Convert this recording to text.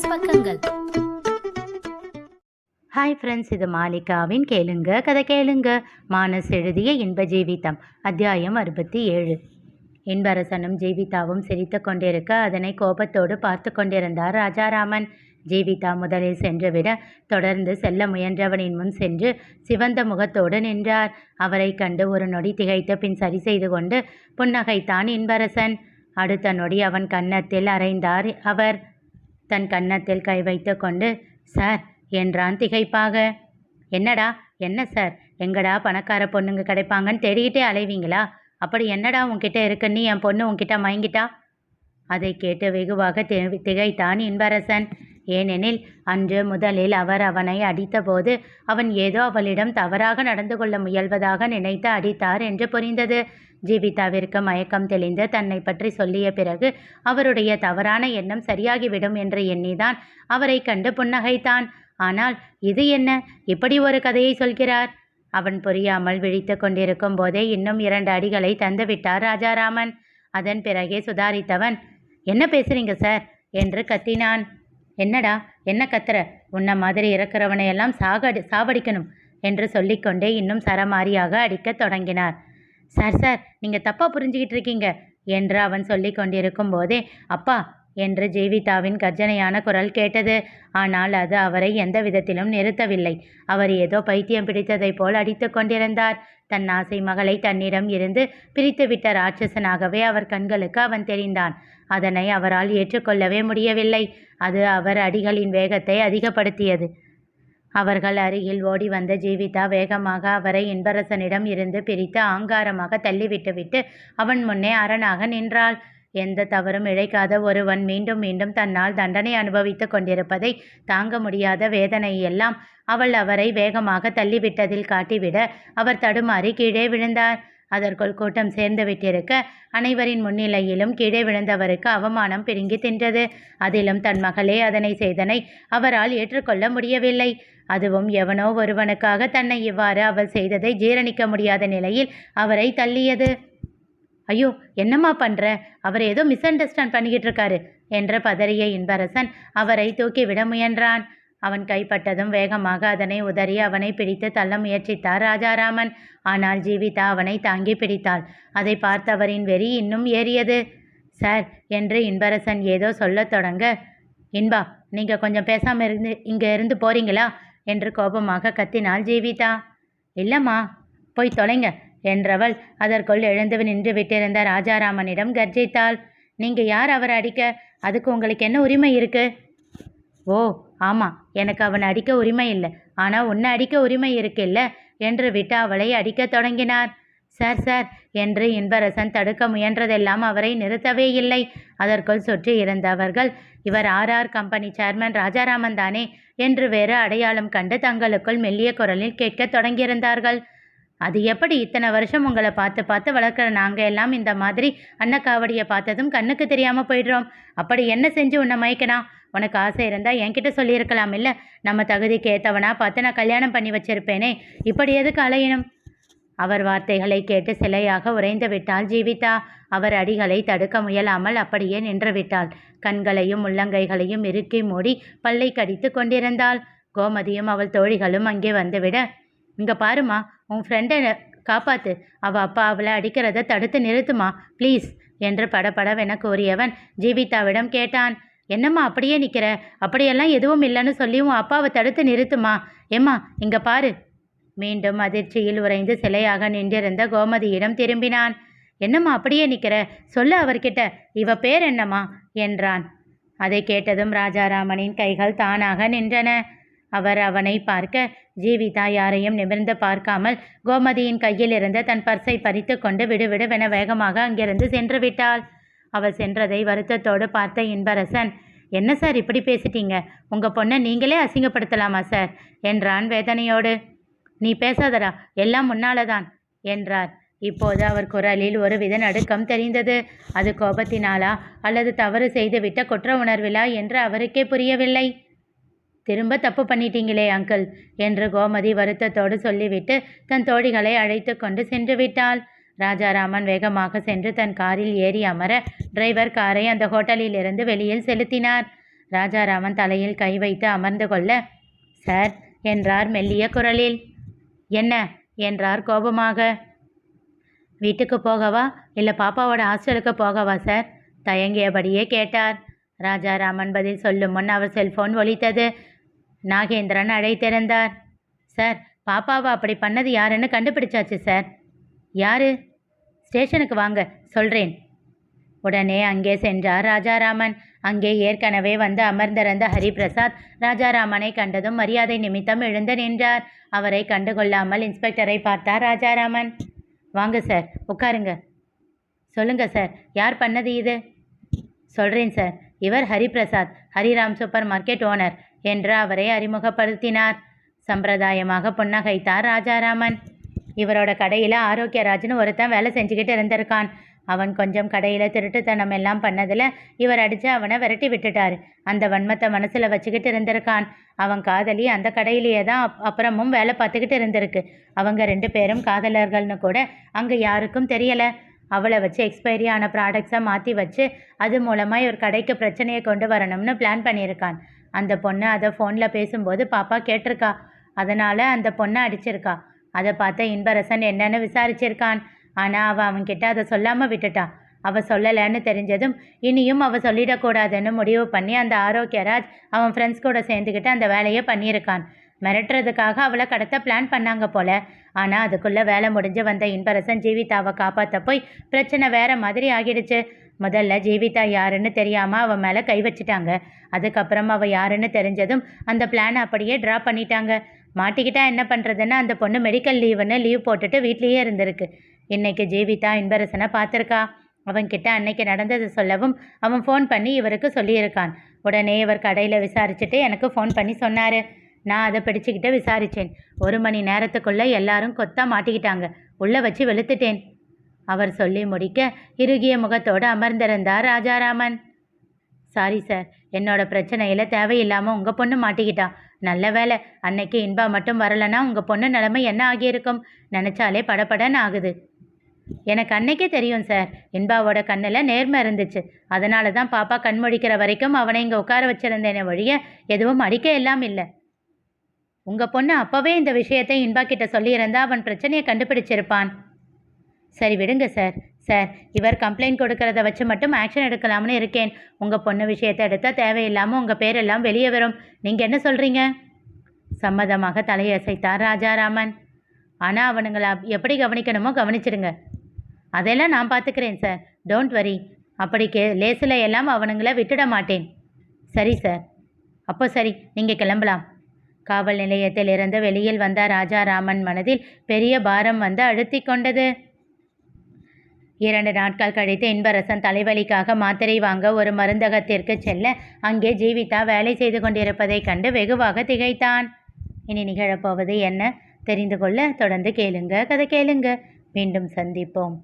Business பக்கங்கள். Hi friends இது மாலிகாவின் கேளுங்க கதை கேளுங்க. மானஸ் எழுதிய இன்ப ஜீவிதம் அத்தியாயம் அறுபத்தி ஏழு. இன்பரசனும் ஜீவிதாவும் சிரித்து கொண்டிருக்க அதனை கோபத்தோடு பார்த்து கொண்டிருந்தார் ராஜாராமன். ஜீவிதா முதலில் சென்றுவிட தொடர்ந்து செல்ல முயன்றவனின் முன் சென்று சிவந்த முகத்தோடு நின்றார். அவரை கண்டு ஒரு நொடி திகைத்து பின் சரி செய்து கொண்டு புன்னகைத்தான் இன்பரசன். அடுத்த நொடி அவன் கன்னத்தில் அறைந்தார் அவர். தன் கன்னத்தில் கை வைத்து கொண்டு சார் என்றான் திகைப்பாக. என்னடா என்ன சார்? எங்கடா பணக்கார பொண்ணுங்க கிடைப்பாங்கன்னு தேடிக்கிட்டே அலைவீங்களா? அப்படி என்னடா உன்கிட்ட இருக்குன்னு என் பொண்ணு உன்கிட்ட மயங்கிட்டா? அதை கேட்டு வெகுவாக திகைத்தான் இன்பரசன். ஏனெனில் அன்று முதலில் அவர் அவனை அடித்தபோது அவன் ஏதோ அவளிடம் தவறாக நடந்து கொள்ள முயல்வதாக நினைத்து அடித்தார் என்று புரிந்தது. ஜீவிதாவிற்கு மயக்கம் தெளிந்து தன்னை பற்றி சொல்லிய பிறகு அவருடைய தவறான எண்ணம் சரியாகிவிடும் என்று எண்ணிதான் அவரை கண்டு புன்னகைத்தான். ஆனால் இது என்ன? இப்படி ஒரு கதையை சொல்கிறார்? அவன் புரியாமல் விழித்து கொண்டிருக்கும் போதே இன்னும் இரண்டு அடிகளை தந்துவிட்டார் ராஜாராமன். அதன் பிறகே சுதாரித்தவன் என்ன பேசுறீங்க சார்? என்று கத்தினான். என்னடா என்ன கத்துற? உன்ன மாதிரி இறக்குறவனையெல்லாம் சாகடி சாவடிக்கணும் என்று சொல்லிக்கொண்டே இன்னும் சரமாரியாக அடிக்கத் தொடங்கினார். சார் சார் நீங்கள் தப்பாக புரிஞ்சுக்கிட்டு இருக்கீங்க என்று அவன் சொல்லி கொண்டிருக்கும் போதே அப்பா என்று ஜீவிதாவின் கர்ஜனையான குரல் கேட்டது. ஆனால் அது அவரை எந்த விதத்திலும் நிறுத்தவில்லை. அவர் ஏதோ பைத்தியம் பிடித்ததைப் போல் அடித்து கொண்டிருந்தார். தன் ஆசை மகளை தன்னிடம் இருந்து பிரித்துவிட்ட ராட்சசனாகவே அவர் கண்களுக்கு அவன் தெரிந்தான். அதனை அவரால் ஏற்றுக்கொள்ளவே முடியவில்லை. அது அவர் அடிகளின் வேகத்தை அதிகப்படுத்தியது. அவர்கள் அருகில் ஓடி வந்த ஜீவிதா வேகமாக அவரை இன்பரசனிடம் இருந்து பிரித்து ஆங்காரமாக தள்ளிவிட்டுவிட்டு அவன் முன்னே அரணாக நின்றாள். எந்த தவறும் இழைக்காத ஒருவன் மீண்டும் மீண்டும் தன்னால் தண்டனை அனுபவித்துக் கொண்டிருப்பதை தாங்க முடியாத வேதனையெல்லாம் அவள் அவரை வேகமாக தள்ளிவிட்டதில் காட்டிவிட அவர் தடுமாறி கீழே விழுந்தார். அதற்குள் கூட்டம் சேர்ந்து விட்டிருக்க அனைவரின் முன்னிலையிலும் கீழே விழுந்தவருக்கு அவமானம் பிடுங்கி தின்றது. அதிலும் தன் மகளே அதனை செய்தனை அவரால் ஏற்றுக்கொள்ள முடியவில்லை. அதுவும் எவனோ ஒருவனுக்காக தன்னை இவ்வாறு அவள் செய்ததை ஜீரணிக்க முடியாத நிலையில் அவரை தள்ளியது. ஐயோ என்னம்மா பண்ணுற அவர் ஏதோ மிஸ் அண்டர்ஸ்டாண்ட் பண்ணிக்கிட்டு இருக்காரு என்ற பதறிய இன்பரசன் அவரை தூக்கிவிட முயன்றான். அவன் கைப்பட்டதும் வேகமாக அதனை உதறி அவனை பிடித்து தள்ள முயற்சித்தார் ராஜாராமன். ஆனால் ஜீவிதா அவனை தாங்கி பிடித்தாள். அதை பார்த்தவரின் வெறி இன்னும் ஏறியது. சார் என்று இன்பரசன் ஏதோ சொல்லத் தொடங்க இன்பா நீங்க கொஞ்சம் பேசாம இருந்து இங்க இருந்து போறீங்களா? என்று கோபமாக கத்தினாள் ஜீவிதா. இல்லம்மா போய் தொலைங்க. என்றவள் அதற்குள் எழுந்து நின்று விட்டிருந்த ராஜாராமனிடம் கர்ஜித்தாள் நீங்கள் யார் அவரை அடிக்க? அதுக்கு உங்களுக்கு என்ன உரிமை இருக்கு? ஓ ஆமாம் எனக்கு அவனை அடிக்க உரிமை இல்லை. ஆனால் உன்னை அடிக்க உரிமை இருக்குல்ல? என்று விட்டு அவளை அடிக்க தொடங்கினார். சார் சார் என்று இன்பரசன் தடுக்க முயன்றதெல்லாம் அவரை நிறுத்தவே இல்லை. அதற்குள் சுற்றி இருந்தவர்கள் இவர் ஆர்ஆர் கம்பெனி சேர்மன் ராஜாராமன் தானே என்று வேறு அடையாளம் கண்டு தங்களுக்குள் மெல்லிய குரலில் கேட்கத் தொடங்கியிருந்தார்கள். அது எப்படி இத்தனை வருஷம் உங்களை பார்த்து பார்த்து வளர்க்குற நாங்கள் எல்லாம் இந்த மாதிரி அன்னக்காவடியை பார்த்ததும் கண்ணுக்கு தெரியாமல் போயிடுறோம். அப்படி என்ன செஞ்சு உன்னை மயக்கணா உனக்கு ஆசை இருந்தால் என்கிட்ட சொல்லியிருக்கலாம் இல்லை? நம்ம தகுதிக்கு ஏற்றவனா பார்த்து நான் கல்யாணம் பண்ணி வச்சிருப்பேனே. இப்படி எதுக்கு அலையணும்? அவர் வார்த்தைகளை கேட்டு சிலையாக உறைந்து விட்டாள் ஜீவிதா. அவர் அடிகளை தடுக்க முயலாமல் அப்படியே நின்று விட்டாள். கண்களையும் உள்ளங்கைகளையும் இறுக்கி மூடி பல்லை கடித்து கொண்டிருந்தாள். கோமதியும் அவள் தோழிகளும் அங்கே வந்துவிட இங்கே பாருமா உன் ஃப்ரெண்டை காப்பாத்து. அவ அப்பா அவளை அடிக்கிறத தடுத்து நிறுத்துமா? ப்ளீஸ் என்று படபடவென கூறியவன் ஜீவிதாவிடம் கேட்டான். என்னம்மா அப்படியே நிற்கிற அப்படியெல்லாம் எதுவும் இல்லைன்னு சொல்லி உன் அப்பாவை தடுத்து நிறுத்துமா? ஏம்மா இங்க பாரு. மீண்டும் அதிர்ச்சியில் உறைந்து சிலையாக நின்றிருந்த கோமதியிடம் திரும்பினான். என்னம்மா அப்படியே நிற்கிற சொல்லு அவர்கிட்ட. இவ பேர் என்னம்மா? என்றான். அதை கேட்டதும் ராஜாராமனின் கைகள் தானாக நின்றன. அவர் அவனை பார்க்க ஜீவிதா யாரையும் நிமிர்ந்து பார்க்காமல் கோமதியின் கையில் இருந்த தன் பர்ஸை பறித்து கொண்டு விடுவிடுவென வேகமாக அங்கிருந்து சென்று விட்டாள். அவள் சென்றதை வருத்தத்தோடு பார்த்த இன்பரசன் என்ன சார் இப்படி பேசிட்டீங்க? உங்கள் பொண்ணை நீங்களே அசிங்கப்படுத்தலாமா சார்? என்றான் வேதனையோடு. நீ பேசாதடா எல்லாம் முன்னால தான் என்றார். இப்போது அவர் குரலில் ஒருவித நடுக்கம் தெரிந்தது. அது கோபத்தினாலா அல்லது தவறு செய்துவிட்ட குற்ற உணர்விலா? என்று அவருக்கே புரியவில்லை. திரும்ப தப்பு பண்ணிட்டீங்களே அங்கிள்? என்று கோமதி வருத்தத்தோடு சொல்லிவிட்டு தன் தோழிகளை அழைத்து கொண்டு சென்று விட்டாள். ராஜாராமன் வேகமாக சென்று தன் காரில் ஏறி அமர டிரைவர் காரை அந்த ஹோட்டலில் இருந்து வெளியில் செலுத்தினார். ராஜாராமன் தலையில் கை வைத்து அமர்ந்து கொள்ள சார் என்றார் மெல்லிய குரலில். என்ன? என்றார் கோபமாக. வீட்டுக்கு போகவா? இல்லை பாப்பாவோட ஹாஸ்டலுக்கு போகவா சார்? தயங்கியபடியே கேட்டார். ராஜாராமன் பதில் சொல்லும் முன் அவர் செல்போன் ஒலித்தது. நாகேந்திரன் அழைத்திருந்தார் சார் பாப்பாவை அப்படி பண்ணது யாருன்னு கண்டுபிடிச்சாச்சு சார். யாரு? ஸ்டேஷனுக்கு வாங்க சொல்கிறேன் உடனே அங்கே சென்றார் ராஜாராமன். அங்கே ஏற்கனவே வந்து அமர்ந்திருந்த ஹரிபிரசாத் ராஜாராமனை கண்டதும் மரியாதை நிமித்தம் எழுந்து நின்றார். அவரை கண்டுகொள்ளாமல் இன்ஸ்பெக்டரை பார்த்தார் ராஜாராமன். வாங்க சார் உட்காருங்க. சொல்லுங்க சார் யார் பண்ணது இது? சொல்கிறேன் சார் இவர் Hariprasad Hariram super market owner. என்று அவரை அறிமுகப்படுத்தினார். சம்பிரதாயமாக புன்னகைத்தார் ராஜாராமன். இவரோட கடையில் ஆரோக்கியராஜ்னு ஒருத்தன் வேலை செஞ்சுக்கிட்டு இருந்திருக்கான். அவன் கொஞ்சம் கடையில் திருட்டுத்தனம் எல்லாம் பண்ணதில் இவர் அடித்து அவனை விரட்டி விட்டுட்டார். அந்த வன்மத்தை மனசில் வச்சுக்கிட்டு இருந்திருக்கான். அவன் காதலி அந்த கடையிலேயே தான் அப் அப்புறமும் வேலை பார்த்துக்கிட்டு இருந்திருக்கு. அவங்க ரெண்டு பேரும் காதலர்கள்னு கூட அங்கே யாருக்கும் தெரியலை. அவளை வச்சு எக்ஸ்பைரி ஆன ப்ராடக்ட்ஸை மாற்றி வச்சு அது மூலமாக இவர் கடைக்கு பிரச்சனையை கொண்டு வரணும்னு பிளான் பண்ணியிருக்கான். அந்த பொண்ணு அதை ஃபோனில் பேசும்போது பாப்பா கேட்டிருக்கா. அதனால் அந்த பொண்ணை அடிச்சிருக்கா. அதை பார்த்த இன்பரசன் என்னன்னு விசாரிச்சிருக்கான். ஆனால் அவள் அவன்கிட்ட அதை சொல்லாமல் விட்டுட்டான் அவள் சொல்லலைன்னு தெரிஞ்சதும் இனியும் அவள் சொல்லிடக்கூடாதுன்னு முடிவு பண்ணி அந்த ஆரோக்கியராஜ் அவன் ஃப்ரெண்ட்ஸ் கூட சேர்ந்துக்கிட்டு அந்த வேலையை பண்ணியிருக்கான். மிரட்டுறதுக்காக அவளை கடத்த பிளான் பண்ணாங்க போல. ஆனால் அதுக்குள்ளே வேலை முடிஞ்சு வந்த இன்பரசன் ஜீவிதாவை காப்பாற்ற போய் பிரச்சனை வேற மாதிரி ஆகிடுச்சு. முதல்ல ஜீவிதா யாருன்னு தெரியாமல் அவன் மேலே கை வச்சிட்டாங்க. அதுக்கப்புறம் அவள் யாருன்னு தெரிஞ்சதும் அந்த பிளானை அப்படியே ட்ரா பண்ணிட்டாங்க. மாட்டிக்கிட்டா என்ன பண்ணுறதுன்னு அந்த பொண்ணு மெடிக்கல் லீவுன்னு லீவ் போட்டுட்டு வீட்லேயே இருந்திருக்கு. இன்றைக்கு ஜீவிதா இன்பரசனை பார்த்துருக்கா. அவன்கிட்ட அன்னைக்கு நடந்தது சொல்லவும் அவன் ஃபோன் பண்ணி இவருக்கு சொல்லியிருக்கான். உடனே இவர் கடையில் விசாரிச்சுட்டு எனக்கு ஃபோன் பண்ணி சொன்னார். நான் அதை பிடிச்சிக்கிட்டு விசாரித்தேன் ஒரு மணி நேரத்துக்குள்ளே எல்லாரும் கொத்தா மாட்டிக்கிட்டாங்க. உள்ளே வச்சு வெளுத்துட்டேன். அவர் சொல்லி முடிக்க இறுகிய முகத்தோடு அமர்ந்திருந்தார் ராஜாராமன். சாரி சார் என்னோட பிரச்சனையில் தேவையில்லாமல் உங்கள் பொண்ணு மாட்டிக்கிட்டா நல்ல வேலை அன்னைக்கு இன்பா மட்டும் வரலைன்னா உங்கள் பொண்ணு நிலைமை என்ன ஆகியிருக்கும்? நினச்சாலே படப்படன்னு ஆகுது. எனக்கு அன்னைக்கே தெரியும் சார் இன்பாவோட கண்ணில் நேர்மை இருந்துச்சு. அதனால தான் பாப்பா கண்மொழிக்கிற வரைக்கும் அவனை இங்கே உட்கார வச்சிருந்தேனே வழிய எதுவும் அடிக்க எல்லாம் இல்லை. உங்கள் பொண்ணு அப்போவே இந்த விஷயத்தை இன்பா கிட்ட சொல்லியிருந்தா அவன் பிரச்சனையை கண்டுபிடிச்சிருப்பான். சரி விடுங்க சார். சார் இவர் கம்ப்ளைண்ட் கொடுக்கறத வச்சு மட்டும் ஆக்ஷன் எடுக்கலாம்னு இருக்கேன். உங்கள் பொண்ணு விஷயத்தை எடுத்தால் தேவையில்லாமல் உங்கள் பேரெல்லாம் வெளியே வரும். நீங்கள் என்ன சொல்கிறீங்க சம்மதமாக தலையசைத்தார் ராஜாராமன். ஆனால் அவனுங்களை அப்- எப்படி கவனிக்கணுமோ கவனிச்சிடுங்க. அதெல்லாம் நான் பார்த்துக்கிறேன் சார். டோன்ட் வரி அப்படி கே லேசில் எல்லாம் அவனுங்களை விட்டுட மாட்டேன். சரி சார். அப்போ சரி நீங்கள் கிளம்பலாம். காவல் நிலையத்தில் இருந்து வெளியில் வந்த ராஜாராமன் மனதில் பெரிய பாரம் வந்து அழுத்தி கொண்டது. இரண்டு நாட்கள் கழித்து இன்பரசன் தலைவலிக்காக மாத்திரை வாங்க ஒரு மருந்தகத்திற்கு செல்ல அங்கே ஜீவிதா வேலை செய்து கொண்டிருப்பதைக் கண்டு வெகுவாக திகைத்தான். இனி நிகழப்போவது என்ன? தெரிந்து கொள்ள தொடர்ந்து கேளுங்க. கதை கேளுங்க. மீண்டும் சந்திப்போம்.